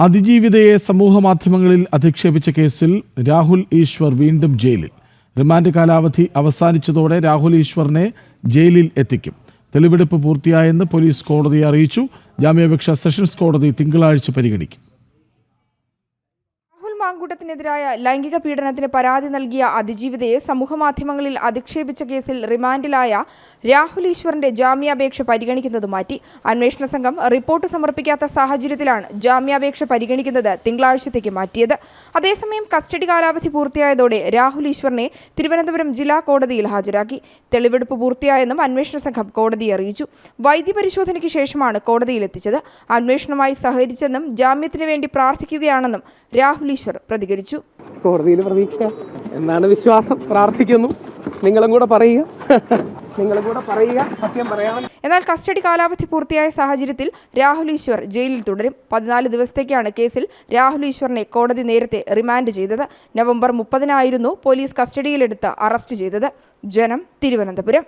അതിജീവിതയെ സമൂഹമാധ്യമങ്ങളിൽ അധിക്ഷേപിച്ച കേസിൽ രാഹുൽ ഈശ്വർ വീണ്ടും ജയിലിൽ. റിമാൻഡ് കാലാവധി അവസാനിച്ചതോടെ രാഹുൽ ഈശ്വറിനെ ജയിലിൽ എത്തിക്കും. തെളിവെടുപ്പ് പൂർത്തിയായെന്ന് പോലീസ് കോടതിയെ അറിയിച്ചു. ജാമ്യാപേക്ഷ സെഷൻസ് കോടതി തിങ്കളാഴ്ച പരിഗണിക്കും. രാഹുൽ മാങ്കൂട്ടത്തിനെതിരായ ലൈംഗിക പീഡനത്തിന് പരാതി നൽകിയ അതിജീവിതയെ സമൂഹമാധ്യമങ്ങളിൽ അധിക്ഷേപിച്ച കേസിൽ റിമാൻഡിലായ രാഹുൽ ഈശ്വറിന്റെ ജാമ്യാപേക്ഷ പരിഗണിക്കുന്നത് മാറ്റി. അന്വേഷണ സംഘം റിപ്പോർട്ട് സമർപ്പിക്കാത്ത സാഹചര്യത്തിലാണ് ജാമ്യാപേക്ഷ പരിഗണിക്കുന്നത് തിങ്കളാഴ്ചത്തേക്ക് മാറ്റിയത്. അതേസമയം കസ്റ്റഡി കാലാവധി പൂർത്തിയായതോടെ രാഹുൽ ഈശ്വറിനെ തിരുവനന്തപുരം ജില്ലാ കോടതിയിൽ ഹാജരാക്കി. തെളിവെടുപ്പ് പൂർത്തിയായെന്നും അന്വേഷണ സംഘം കോടതിയെ അറിയിച്ചു. വൈദ്യപരിശോധനയ്ക്ക് ശേഷമാണ് കോടതിയിലെത്തിച്ചത് അന്വേഷണവുമായി സഹകരിച്ചെന്നും ജാമ്യത്തിന് വേണ്ടി പ്രാർത്ഥിക്കുകയാണെന്നും രാഹുൽ ഈശ്വർ പ്രതികരിച്ചു. കോടതിയിൽ പ്രതീക്ഷ. എന്നാണ് വിശ്വാസം. പ്രാർത്ഥിക്കുന്നു. നിങ്ങളും കൂടെ പറയുക. നിങ്ങളും കൂടെ പറയുക. സത്യം പറയണം എന്നാൽ കസ്റ്റഡി കാലാവധി പൂർത്തിയായ സാഹചര്യത്തിൽ രാഹുൽ ഈശ്വർ ജയിലിൽ തുടരും. പതിനാല് ദിവസത്തേക്കാണ് കേസിൽ രാഹുൽ ഈശ്വറിനെ കോടതി നേരത്തെ റിമാൻഡ് ചെയ്തത്. നവംബർ മുപ്പതിനായിരുന്നു പോലീസ് കസ്റ്റഡിയിലെടുത്ത് അറസ്റ്റ് ചെയ്തത്. ജനം തിരുവനന്തപുരം.